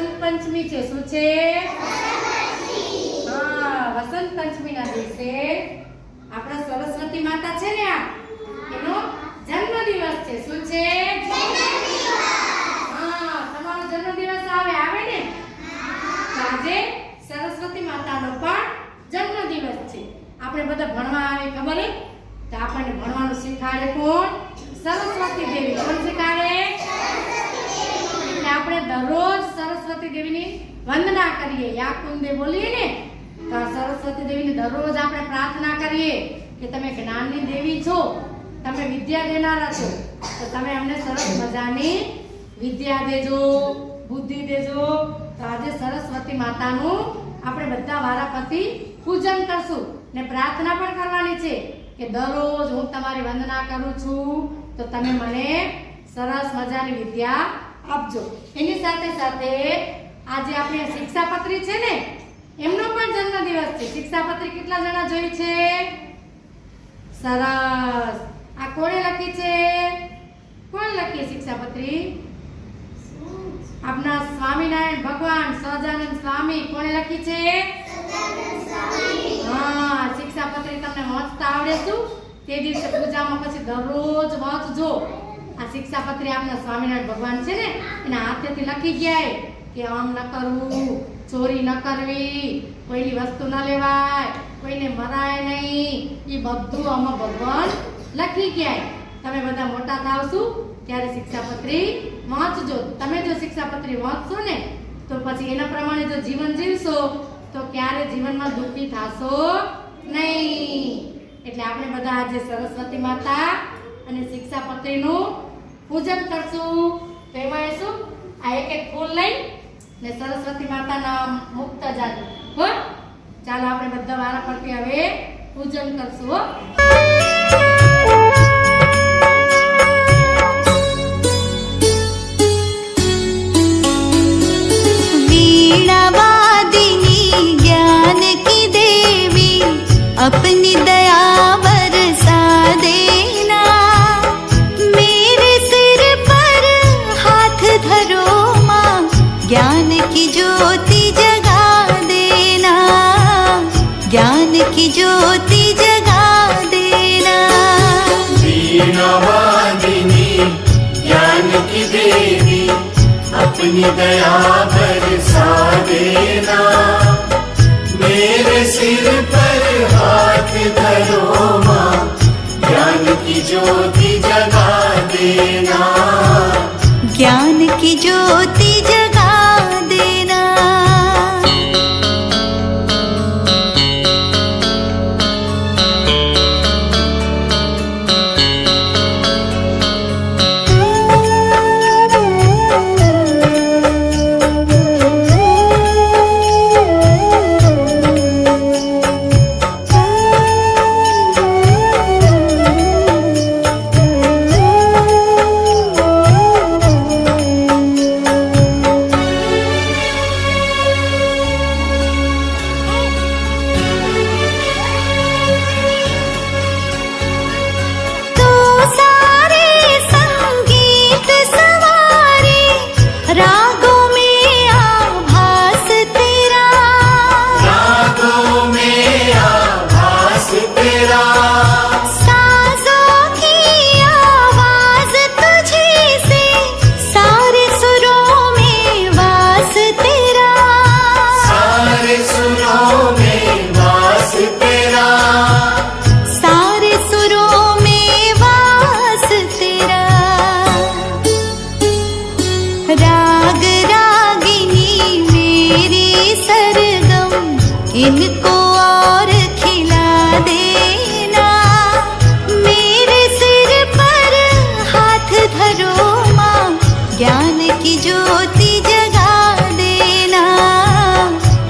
વસંત પંચમી છે. શું છે? હા વસંત પંચમીના દિવસે આપણા સરસ્વતી માતા છે ને આ? એનો જન્મ દિવસ છે. શું છે? હા તમારો જન્મ દિવસ આવે આવે ને? આજે સરસ્વતી માતાનો પણ જન્મ દિવસ છે. આપણે બધા ભણવા આવે ખબર તો આપણને ભણવાનું શીખવાડે કોણ? સરસ્વતી દેવી. કોણ એટલે આપણે દરરોજ સરસ્વતી દેવીની વંદના કરીએ. યા કુંદે બોલીએ ને તો આ સરસ્વતી દેવીની દરરોજ આપણે પ્રાર્થના કરીએ કે તમે જ્ઞાનની દેવી છો, તમે વિદ્યા દેનારા છો, તો તમે અમને સરસ મજાની વિદ્યા દેજો, બુદ્ધિ દેજો. તો આજે સરસ્વતી માતાનું આપણે બધા વારાફરતી પૂજન કરશું ને પ્રાર્થના પણ કરવાની છે કે દરરોજ હું તમારી વંદના કરું છું. તો તમે મને સરસ મજાની વિદ્યા આપજો. એની સાથે સાથે આજે આપણે શિક્ષાપત્રી છે ને, એમનો પણ જન્મદિવસ છે. શિક્ષાપત્રી કેટલા જણા જોઈ છે? સરસ. આ કોણે લખી છે? કોણ લખી શિક્ષાપત્રી? આપના સ્વામિનારાયણ ભગવાન, સહજાનંદ સ્વામી. કોણે લખી છે? હા, શિક્ષાપત્રી તમને વાંચતા આવડે શું? તે દિવસે પૂજામાં પછી દરરોજ વાંચજો. શિક્ષાપત્રી આપના સ્વામિનારાયણ ભગવાન છે ને, એના હાથેથી લખી ગયા કે આમ ન કરવું, ચોરી ન કરવી, કોઈની વસ્તુ ન લેવાય, કોઈને મરાય નહીં. એ બધું આમાં ભગવાન લખી ગયા. તમે બધા મોટા થાવશું ત્યારે શિક્ષાપત્રી વાંચજો. તમે જો શિક્ષાપત્રી વાંચશો ને, તો પછી એના પ્રમાણે જો જીવન જીવશો, તો ક્યારે જીવનમાં દુઃખી થશો નહીં. એટલે આપણે બધા આજે સરસ્વતી માતા અને શિક્ષાપત્રીનું પૂજન કરશું તો એમાં એ શું આ એક એક ફૂલ લઈ ને સરસ્વતી માતાના મુક્ત જાજો હો ચાલો આપણે બધા વારા પરથી હવે પૂજન કરશું હો वीणा वादिनी ज्ञान की देवी अपनी दया की ज्योति जगा देना। ज्ञान की ज्योति जगा देना। वीणावादिनी ज्ञान की देवी अपनी दया बरसा देना। मेरे सिर पर हाथ धरो माँ ज्ञान की ज्योति जगा देना। ज्ञान की ज्योति जगा ज्ञान की ज्योति जगा देना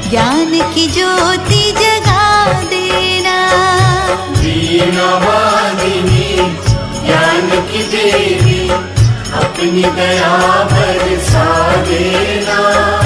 ज्ञान की ज्योति जगा देना वीणावादिनी ज्ञान की देवी अपनी दया बरसा देना